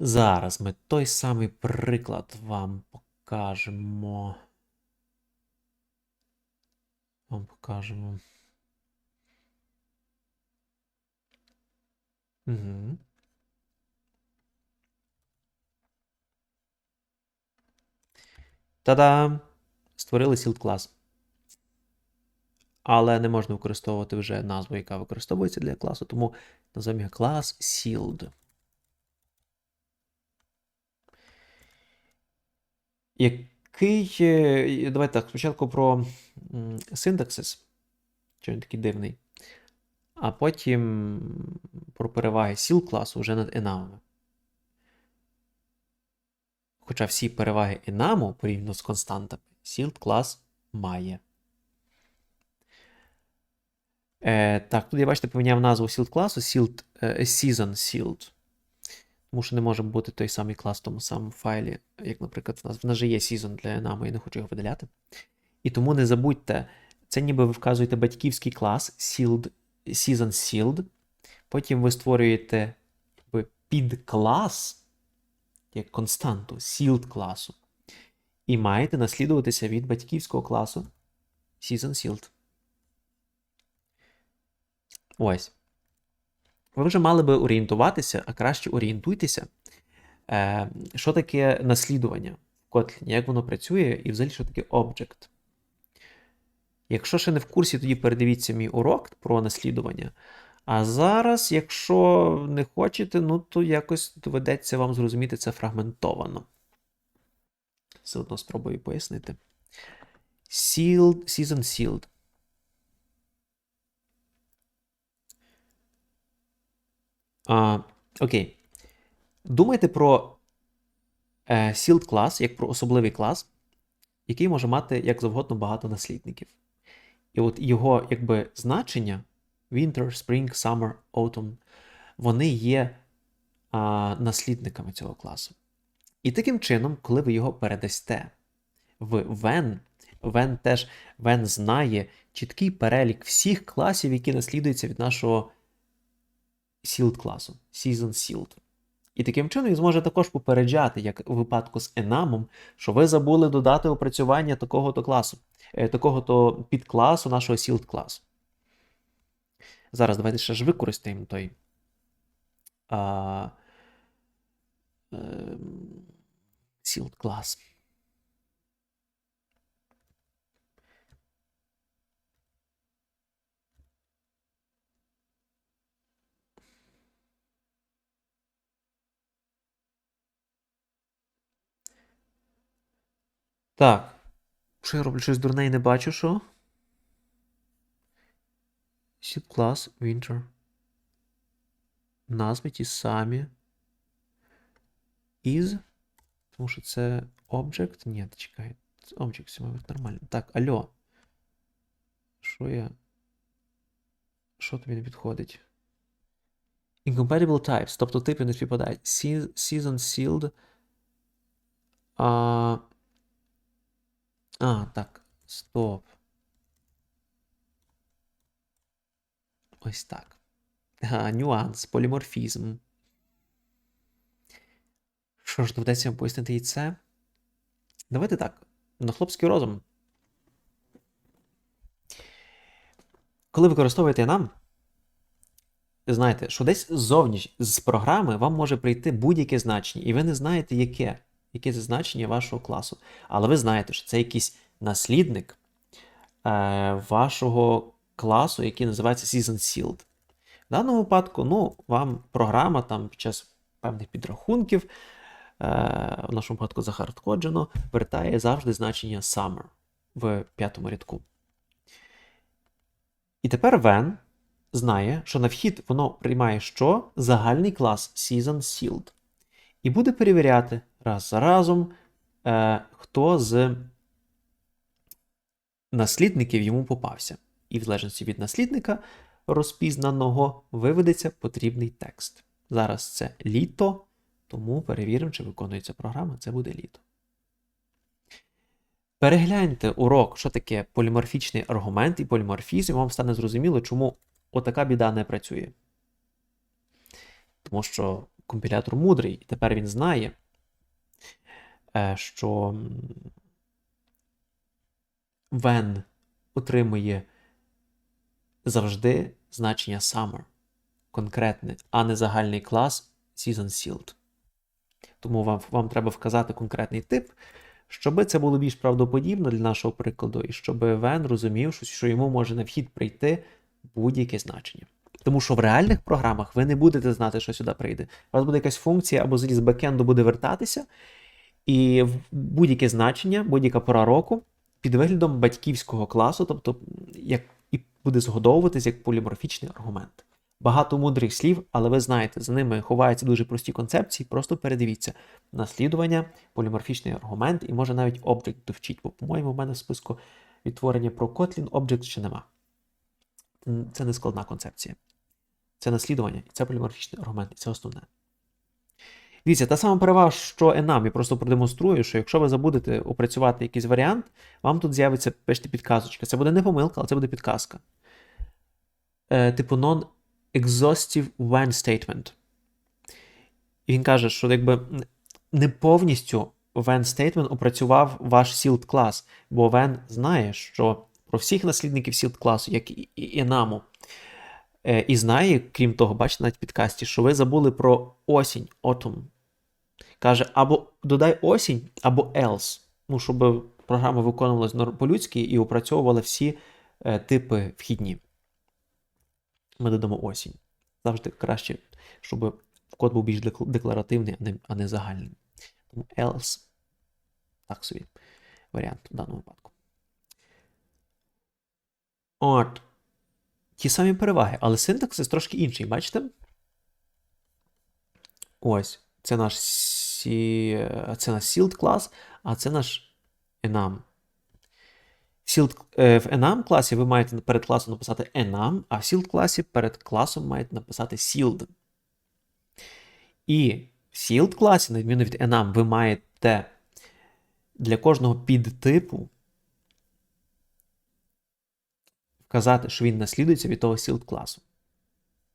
Зараз ми той самий приклад вам покажемо. Вам покажемо. Угу. Та-дам! Створили sealed клас. Але не можна використовувати вже назву, яка використовується для класу, тому називаємо клас sealed. Який. Давайте так, спочатку про синтаксис, що він такий дивний, а потім про переваги сіл класу вже над енамами. Хоча всі переваги енаму порівняно з константами, sealed клас має. Е, так, тут я бачите, поміняв назву sealed класу, sealed, е, season sealed. Тому що не може бути той самий клас в тому самому файлі, як, наприклад, в нас, в нас же є season для Enamo, я не хочу його видаляти. І тому не забудьте, це ніби ви вказуєте батьківський клас sealed, season sealed. Потім ви створюєте підклас, як константу sealed класу. І маєте наслідуватися від батьківського класу season sealed. Ось. Ви вже мали би орієнтуватися, а краще орієнтуйтеся, е, що таке наслідування в Kotlin, як воно працює, і взагалі, що таке object. Якщо ще не в курсі, тоді передивіться мій урок про наслідування. А зараз, якщо не хочете, ну то якось доведеться вам зрозуміти це фрагментовано. Все одно спробую пояснити. Sealed, season sealed. А, окей. Думайте про е, sealed клас як про особливий клас, який може мати як завгодно багато наслідників. І от його якби значення winter, spring, summer, autumn, вони є а, наслідниками цього класу. І таким чином, коли ви його передасте в when, when теж when знає чіткий перелік всіх класів, які наслідуються від нашого sealed класу, season sealed. І таким чином він зможе також попереджати, як у випадку з Enamом, що ви забули додати опрацювання такого-то класу, е, такого-то підкласу нашого sealed класу. Зараз давайте ще ж використаємо той. А, е, sealed клас. Так. Що я роблю? Щось дурне і не бачу, що? Class winter. Назви ті самі. Is. Тому що це object. Ні, чекай. Object все має бути нормально. Так, алло. Що я. Що тобі не підходить? Incompatible types. Тобто типи не співпадають. Season sealed. А, а, так. Стоп. Ось так. А, нюанс, поліморфізм. Що ж, доведеться пояснити і це? Давайте так. На хлопський розум. Коли використовуєте нам, знаєте, що десь ззовні з програми вам може прийти будь-яке значення, і ви не знаєте, яке, яке це значення вашого класу. Але ви знаєте, що це якийсь наслідник е, вашого класу, який називається Season Sealed. В даному випадку, ну, вам програма там під час певних підрахунків, е, в нашому випадку захардкоджено, вертає завжди значення summer в п'ятому рядку. І тепер when знає, що на вхід воно приймає що? Загальний клас Season Sealed. І буде перевіряти раз за разом, е, хто з наслідників йому попався. І в залежності від наслідника розпізнаного виведеться потрібний текст. Зараз це літо, тому перевіримо, чи виконується програма. Це буде літо. Перегляньте урок, що таке поліморфічний аргумент і поліморфізм, і вам стане зрозуміло, чому отака біда не працює. Тому що компілятор мудрий, і тепер він знає, що м, when отримує завжди значення summer, конкретне, а не загальний клас season sealed. Тому вам, вам треба вказати конкретний тип, щоб це було більш правдоподібно для нашого прикладу, і щоб Вен розумів, що, що йому може на вхід прийти будь-яке значення. Тому що в реальних програмах ви не будете знати, що сюди прийде. У вас буде якась функція або з бекенду буде вертатися, і в будь-яке значення, будь-яка пора року під виглядом батьківського класу, тобто як і буде згодовуватись як поліморфічний аргумент. Багато мудрих слів, але ви знаєте, за ними ховаються дуже прості концепції. Просто передивіться наслідування, поліморфічний аргумент і може навіть object довчить, бо, по-моєму, в мене в списку відтворення про Kotlin object ще нема. Це не складна концепція. Це наслідування, і це поліморфічний аргумент, і це основне. Дивіться, та сама перевага, що enum, я просто продемонструю, що якщо ви забудете опрацювати якийсь варіант, вам тут з'явиться пишете підказочка. Це буде не помилка, але це буде підказка. Е, типу non-exhaustive when statement. І він каже, що якби не повністю when statement опрацював ваш sealed клас, бо when знає, що про всіх наслідників sealed класу, як і е, і знає, крім того, бачите навіть в підкасті, що ви забули про осінь, autumn. Каже, або додай осінь, або else. Ну, щоб програма виконувалась по-людськи і опрацьовувала всі е, типи вхідні. Ми додамо осінь. Завжди краще, щоб код був більш декларативний, а не загальний. Тому else так собі варіант в даному випадку. От. Ті самі переваги, але синтаксис трошки інший, бачите? Ось. Це наш сі... це наш sealed клас, а це наш enum. Sealed, е, в enum класі ви маєте перед класом написати enum, а в sealed класі перед класом маєте написати sealed. І в sealed класі, на відміну від enum, ви маєте для кожного підтипу вказати, що він наслідується від того sealed класу.